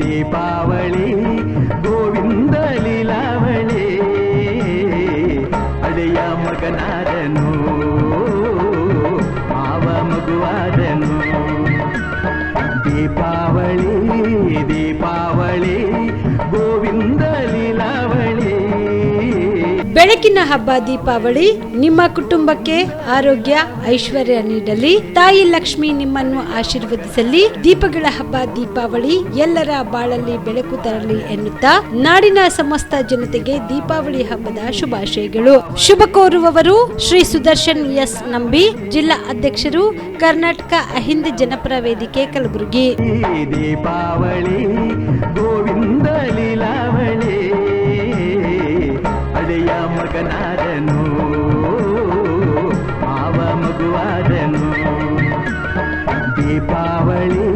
ದೀಪಾವಳಿ ಗೋವಿಂದ ಲೀಲಾವಳಿ. ಅಳೆಯ ಮಗನಾದನು. ಬೆಳಕಿನ ಹಬ್ಬ ದೀಪಾವಳಿ, ನಿಮ್ಮ ಕುಟುಂಬಕ್ಕೆ ಆರೋಗ್ಯ, ಐಶ್ವರ್ಯ ನೀಡಲಿ. ತಾಯಿ ಲಕ್ಷ್ಮಿ ನಿಮ್ಮನ್ನು ಆಶೀರ್ವದಿಸಲಿ. ದೀಪಗಳ ಹಬ್ಬ ದೀಪಾವಳಿ ಎಲ್ಲರ ಬಾಳಲ್ಲಿ ಬೆಳಕು ತರಲಿ ಎನ್ನುತ್ತಾ ನಾಡಿನ ಸಮಸ್ತ ಜನತೆಗೆ ದೀಪಾವಳಿ ಹಬ್ಬದ ಶುಭಾಶಯಗಳು. ಶುಭ ಕೋರುವವರು ಶ್ರೀ ಸುದರ್ಶನ್ ಎಸ್ ನಂಬಿ, ಜಿಲ್ಲಾ ಅಧ್ಯಕ್ಷರು ಕರ್ನಾಟಕ ಅಹಿಂದ ಜನಪರ ವೇದಿಕೆ ಕಲಬುರಗಿ. ದೀಪಾವಳಿ ಮಗನಾದನು ಮಾವ ಮಗುವಾದನು ದೀಪಾವಳಿ